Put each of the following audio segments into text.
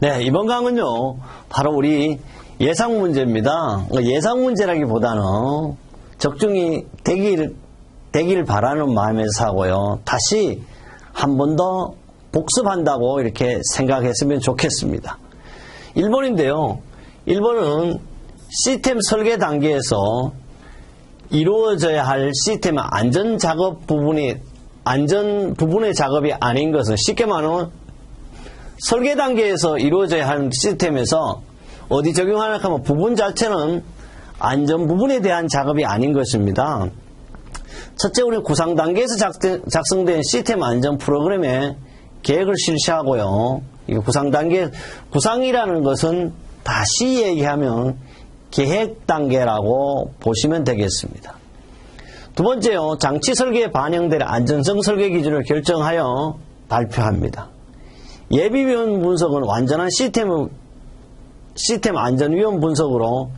네, 이번 강은요, 바로 우리 예상 문제입니다. 예상 문제라기보다는 적중이 되기를, 되기를 바라는 마음에서 하고요. 다시 한 번 더 복습한다고 이렇게 생각했으면 좋겠습니다. 1번인데요. 1번은 시스템 설계 단계에서 이루어져야 할 시스템의 안전 작업 부분이 안전 부분의 작업이 아닌 것은 쉽게 말하면 설계 단계에서 이루어져야 하는 시스템에서 어디 적용하나 하면 부분 자체는 안전 부분에 대한 작업이 아닌 것입니다. 첫째, 우리 구상 단계에서 작성된 시스템 안전 프로그램의 계획을 실시하고요. 이 구상 단계, 구상이라는 것은 다시 얘기하면 계획 단계라고 보시면 되겠습니다. 두 번째요, 장치 설계에 반영될 안전성 설계 기준을 결정하여 발표합니다. 예비위험 분석은 완전한 시스템, 시스템 안전 위험 분석으로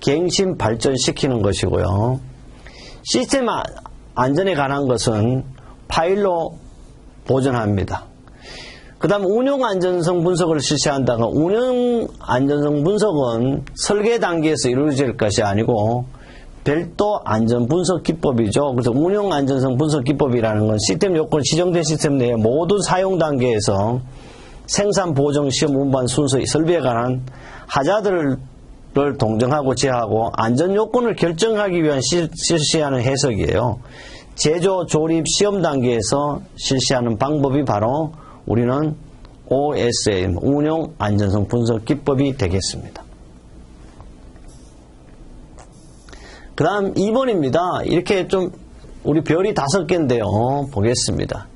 갱신 발전시키는 것이고요. 시스템 안전에 관한 것은 파일로 보존합니다. 그 다음 운영 안전성 분석을 실시한다가 운영 안전성 분석은 설계 단계에서 이루어질 것이 아니고 별도 안전 분석 기법이죠. 그래서 운영 안전성 분석 기법이라는 건 시스템 요건 지정된 시스템 내에 모든 사용 단계에서 생산 보정 시험 운반 순서 설비에 관한 하자들을 동정하고 제하고 안전 요건을 결정하기 위한 시, 실시하는 해석이에요. 제조 조립 시험 단계에서 실시하는 방법이 바로 우리는 OSM, 운용 안전성 분석 기법이 되겠습니다. 그 다음 2번입니다. 이렇게 좀 우리 별이 다섯 개인데요. 보겠습니다.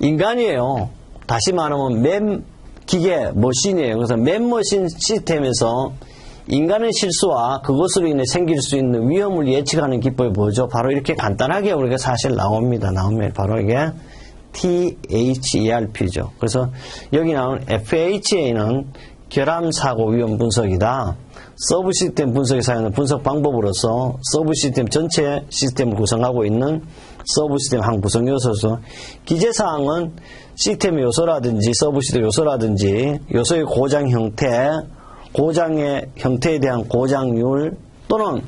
인간이에요. 다시 말하면 맵 기계, 머신이에요. 그래서 맵머신 시스템에서 인간의 실수와 그것으로 인해 생길 수 있는 위험을 예측하는 기법이 뭐죠? 바로 이렇게 간단하게 우리가 사실 나옵니다. 나오면 바로 이게 THERP죠. 그래서 여기 나온 FHA는 결함 사고 위험 분석이다. 서브 시스템 분석에 사용하는 분석 방법으로서 서브 시스템 전체 시스템을 구성하고 있는 서브 시스템 한 구성 요소서 기재 사항은 시스템 요소라든지 서브 시스템 요소라든지 요소의 고장 형태, 고장의 형태에 대한 고장률 또는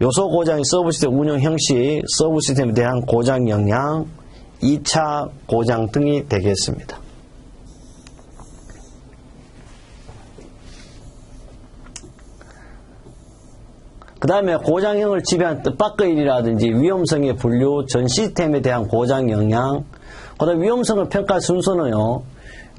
요소 고장의 서브 시스템 운영 형식, 서브 시스템에 대한 고장 영향, 2차 고장 등이 되겠습니다. 그 다음에 고장형을 지배한 뜻밖의 일이라든지 위험성의 분류, 전 시스템에 대한 고장 영향, 그 다음에 위험성을 평가할 순서는요,